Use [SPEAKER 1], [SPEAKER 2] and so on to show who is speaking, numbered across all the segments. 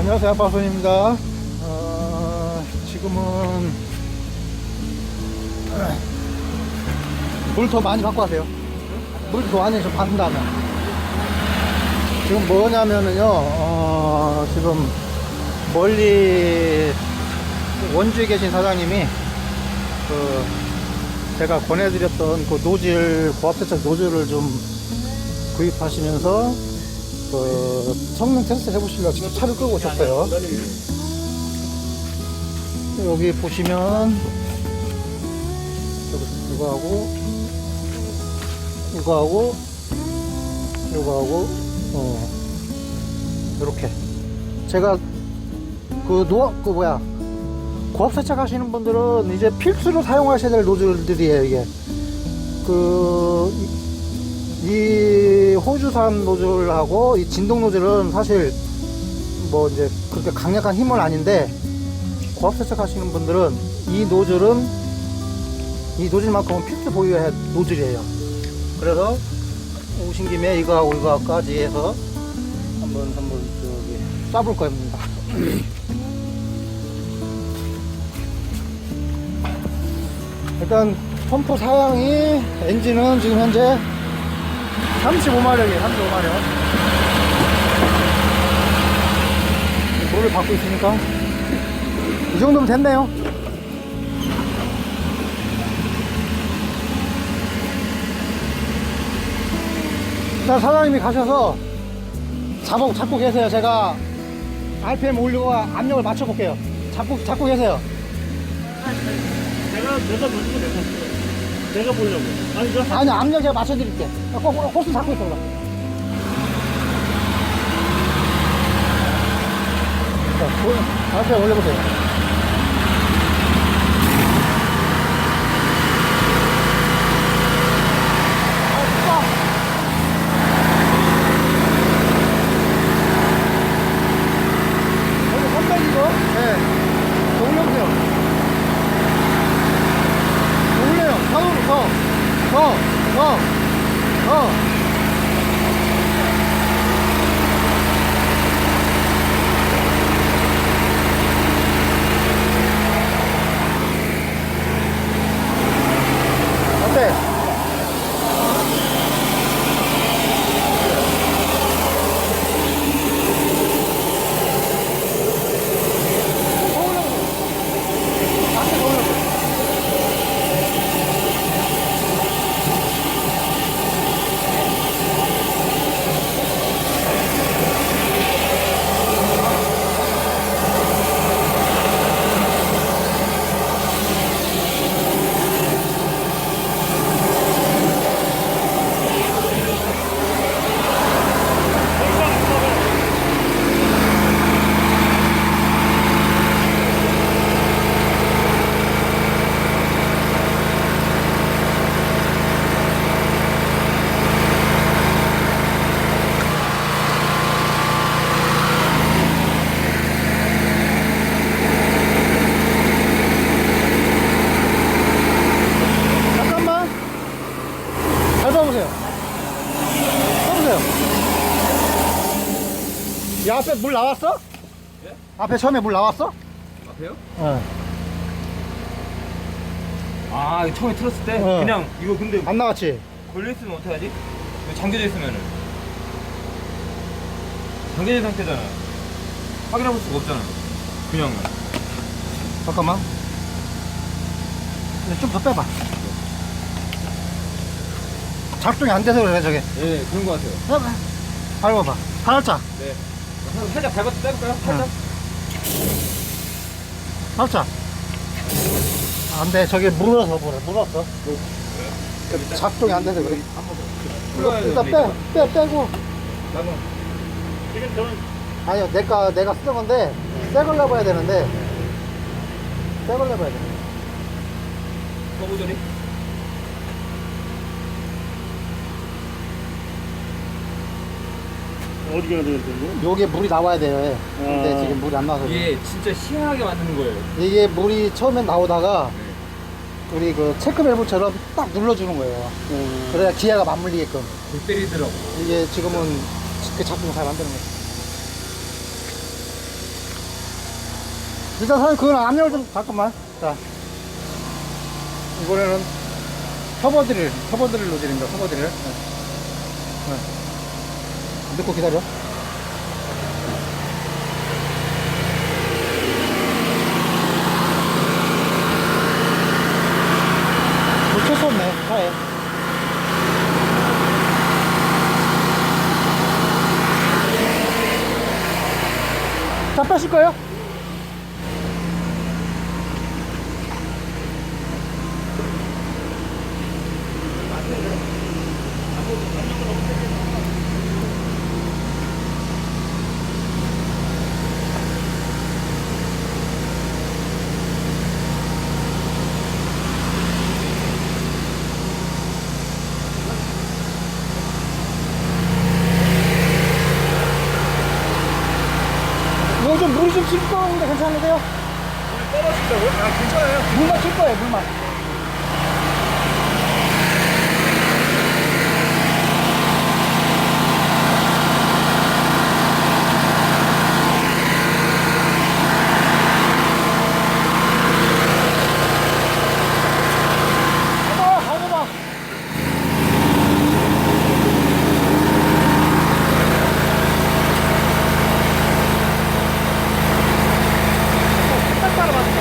[SPEAKER 1] 안녕하세요 아빠손입니다. 어, 지금은 물 더 많이 받고 하세요. 물 더 많이 좀 다음에 지금 뭐냐면은요 어, 지금 멀리 원주에 계신 사장님이 그 제가 권해드렸던 그 노즐 고압세척 노즐을 좀 구입하시면서 그 성능 테스트 해보시려고 지금 차를 끌고 오셨어요. 여기 보시면 여기 이거하고 이거하고 이거하고 어 이렇게 제가 그 노, 그 뭐야 고압 세척 하시는 분들은 이제 필수로 사용하셔야 될 노즐들이에요 이게 그 이 호주산 노즐하고 이 진동 노즐은 사실 뭐 이제 그렇게 강력한 힘은 아닌데 고압 세척 하시는 분들은 이 노즐은 이 노즐만큼은 필수 할 노즐이에요. 그래서 오신 김에 이거하고 이거까지 해서 한번 한번 저기 쏴볼 겁니다. 일단 펌프 사양이 엔진은 지금 현재 35마력이에요 35마력 물을 받고 있으니까. 이 정도면 됐네요. 자 사장님이 가셔서 잡고, 잡고 계세요. 제가 RPM 올리고 압력을 맞춰 볼게요. 잡고, 잡고 계세요.
[SPEAKER 2] 내가 내가 내가 볼게요. 내가 보려고. 아니 저
[SPEAKER 1] 아니 압력 제가 맞춰드릴게. 꼭 호스 잡고 있어 그럼 자, RPM 올려보세요 여기 선배이고 네. 더 올려보세요 더 올려요 더, 더, 더, 더, 더. 어때? 더 올려보세요. 앞에 더 올려보세요. 잠깐만. 잘 봐보세요. 봐보세요. 이 앞에 물 나왔어?
[SPEAKER 2] 예?
[SPEAKER 1] 앞에 처음에 물 나왔어?
[SPEAKER 2] 앞에요?
[SPEAKER 1] 어.
[SPEAKER 2] 아 이거 처음에 틀었을 때
[SPEAKER 1] 어.
[SPEAKER 2] 그냥 이거 근데
[SPEAKER 1] 안 나왔지?
[SPEAKER 2] 걸려 있으면 어떡하지? 이거 잠겨져 있으면은 잠겨진 상태잖아. 확인해 볼 수가 없잖아. 그냥
[SPEAKER 1] 잠깐만. 좀 더 빼봐. 작동이 안 돼서 그래, 저게.
[SPEAKER 2] 예 그런 거 같아요.
[SPEAKER 1] 빼봐. 밟아봐. 살짝.
[SPEAKER 2] 네. 살짝 밟아서 빼볼까요? 살짝.
[SPEAKER 1] 살짝. 안 돼. 저게 물어서 그래. 물었어. 작동이 안 돼서 그래. 일단 빼, 빼, 빼고.
[SPEAKER 2] 나는 지금 저는
[SPEAKER 1] 아니요, 내가, 내가 쓰던 건데, 새걸 내봐야 되는데, 새걸 내봐야 돼.
[SPEAKER 2] 서보더니
[SPEAKER 3] 어디가 돼야 되고?
[SPEAKER 1] 요게 물이 나와야 돼요. 예. 근데
[SPEAKER 3] 아.
[SPEAKER 1] 지금 물이 안 나와서. 그래.
[SPEAKER 2] 이게 진짜 희한하게 만드는 거예요.
[SPEAKER 1] 이게 물이 처음엔 나오다가, 우리 그 체크 밸브처럼 딱 눌러주는 거예요.
[SPEAKER 3] 어,
[SPEAKER 1] 그래야 기아가 맞물리게끔.
[SPEAKER 2] 골 때리더라고.
[SPEAKER 1] 이게 지금은 그 작동을 잘 만드는 거예요. 일단 사장님 그건 압력을 좀 잠깐만 자 이번에는 터보 드릴 터보 드릴 노즐입니다 터보 드릴 네. 네. 넣고 기다려? 놓칠 수 없네. 차에 자 빼실 거예요? 이거 좀 물이 좀 괜찮으세요?
[SPEAKER 2] 떨어진다고요? 아 괜찮아요.
[SPEAKER 1] 물만 칠 거예요, 물만. 해봐, 가져봐. 딱 따라봤어.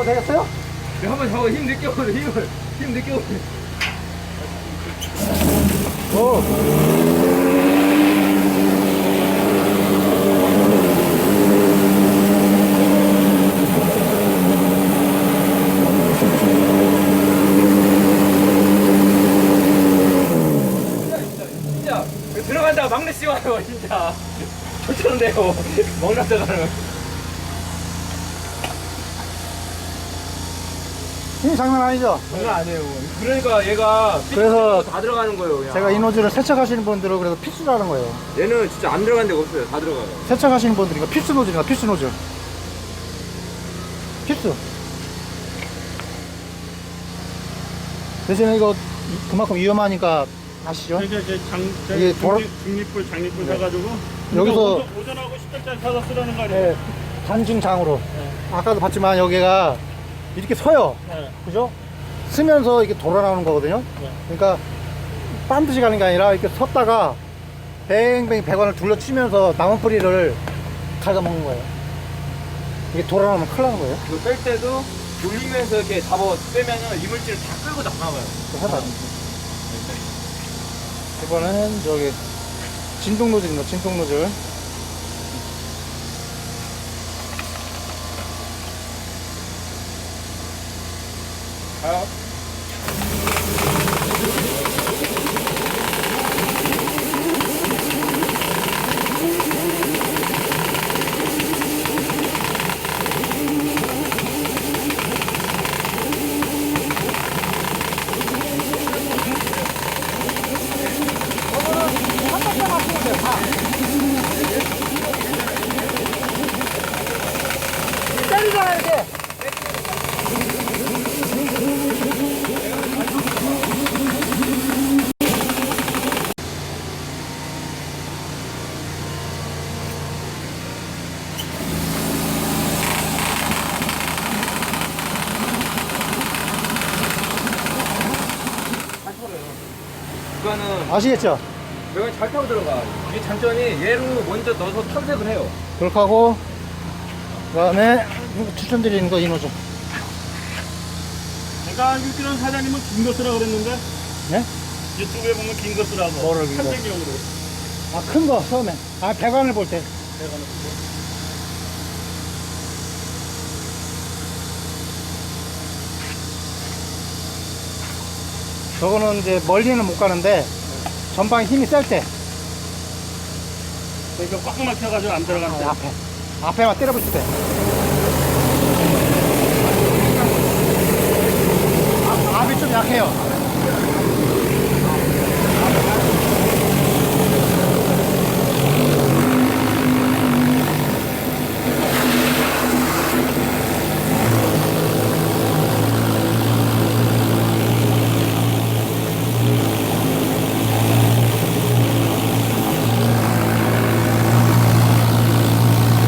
[SPEAKER 1] 여기 앉아봐도 되겠어요?
[SPEAKER 2] 네, 한번 잡아 힘 느껴보세요. 힘을 힘 느껴보세요.
[SPEAKER 1] 오.
[SPEAKER 2] 진짜 들어간다가 막내 씌워요 진짜. 저처럼 돼요. 먹는다가는.
[SPEAKER 1] 힘 장난 아니죠?
[SPEAKER 2] 장난 아니에요. 그러니까 얘가
[SPEAKER 1] 그래서
[SPEAKER 2] 다 들어가는 거예요. 그냥.
[SPEAKER 1] 제가 이 노즐을 세척하시는 분들은 그래서 필수라는 거예요.
[SPEAKER 2] 얘는 진짜 안 들어간 데가 없어요. 다 들어가요.
[SPEAKER 1] 세척하시는 분들이 이거 필수 노즐이야, 필수 노즐. 필수. 대신에 이거 이- 그만큼 위험하니까 아시죠?
[SPEAKER 3] 이게 이제 장,
[SPEAKER 1] 이게 돌아-
[SPEAKER 3] 중립, 중립불, 장립불
[SPEAKER 1] 네.
[SPEAKER 3] 사가지고
[SPEAKER 1] 여기서-
[SPEAKER 3] 오전, 오전하고 10대짜리 사서 쓰라는 거 아니에요?
[SPEAKER 1] 네, 단중장으로. 아까도 봤지만 여기가 이렇게 서요.
[SPEAKER 3] 네.
[SPEAKER 1] 그죠? 쓰면서 이렇게 돌아 나오는 거거든요.
[SPEAKER 3] 네.
[SPEAKER 1] 그러니까 반드시 가는 게 아니라 이렇게 섰다가 뱅뱅 배관을 둘러치면서 나무 뿌리를 갉아먹는 거예요. 이게 돌아 나오면 큰일 나는 거예요.
[SPEAKER 2] 이거 뺄 때도 돌리면서 이렇게 잡아 빼면은 이물질을 다 끌고 나가요.
[SPEAKER 1] 해봐. 이번에는 저기 진동 노즐입니다. 진동 노즐.
[SPEAKER 2] 가
[SPEAKER 1] 아시겠죠?
[SPEAKER 2] 배관이 잘 타고 들어가. 이게 장점이 얘로 먼저 넣어서 탐색을 해요.
[SPEAKER 1] 그렇게 하고 그다음에 추천드리는 거 이 노즐.
[SPEAKER 3] 제가 알기로는 사장님은 긴 거 쓰라 그랬는데
[SPEAKER 1] 네?
[SPEAKER 3] 유튜브에 보면 긴 거 쓰라고
[SPEAKER 1] 뭐를 긴 거?
[SPEAKER 3] 탐색용으로
[SPEAKER 1] 아 큰 거 처음에. 아 배관을 볼 때.
[SPEAKER 3] 배관을
[SPEAKER 1] 저거는 이제 멀리는 못 가는데 전방에 힘이 셀 때.
[SPEAKER 3] 이거 꽉 막혀가지고 안 들어가는 데
[SPEAKER 1] 앞에. 앞에만 때려붙일 때. 앞, 앞이 좀좀 약해요.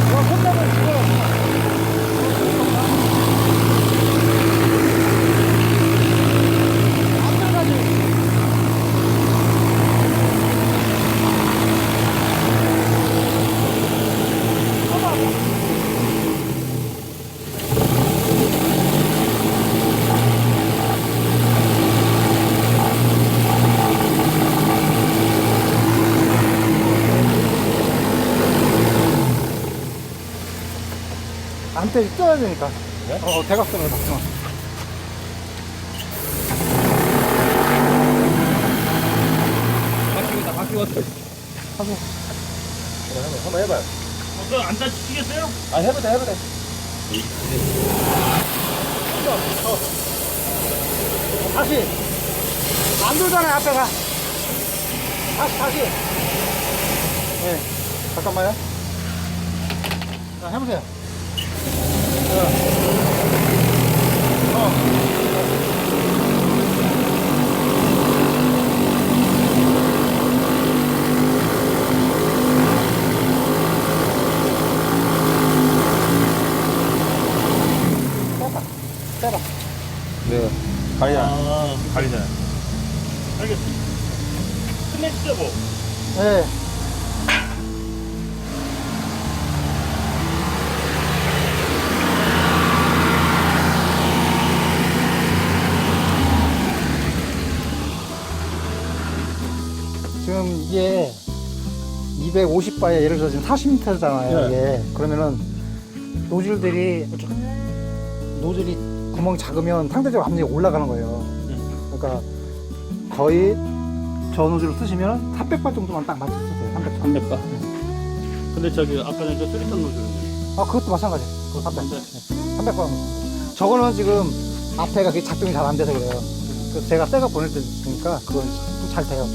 [SPEAKER 1] 이거 손잡을 집어넣어. 안 들어가지. 안 때, 떠야 되니까. 어, 대각선으로 막. 어.
[SPEAKER 2] 바뀌었다 바뀌었다
[SPEAKER 1] 하고.
[SPEAKER 2] 한번 해봐요
[SPEAKER 3] 어, 그거 안 다치시겠어요?
[SPEAKER 2] 아 해보자 해보자
[SPEAKER 1] 다시. 안 돌잖아요, 앞에 가. 다시, 다시. 네. 잠깐만요. 자, 해보세요. 빼봐.
[SPEAKER 2] 네 가리자
[SPEAKER 3] 아,
[SPEAKER 2] 가리자
[SPEAKER 3] 알겠습니다. 끝내시죠, 뭐.
[SPEAKER 1] 네. 250바에 예를 들어 지금 40m잖아요. 이게 그러면은 노즐들이 노즐이 구멍이 작으면 상대적으로 압력이 올라가는 거예요. 그러니까 거의 저 노즐을 쓰시면 300바 정도만 딱 맞춰 쓰세요. 300바.
[SPEAKER 3] 300바. 근데 저기 아까 전에 저 쓰리턴 노즐은요?
[SPEAKER 1] 아, 그것도 마찬가지. 그거 300. 네. 300바. 저거는 지금 앞에가 그게 작동이 잘 안 돼서 그래요. 그 제가 새거 보낼 테니까 그건 좀잘 돼요.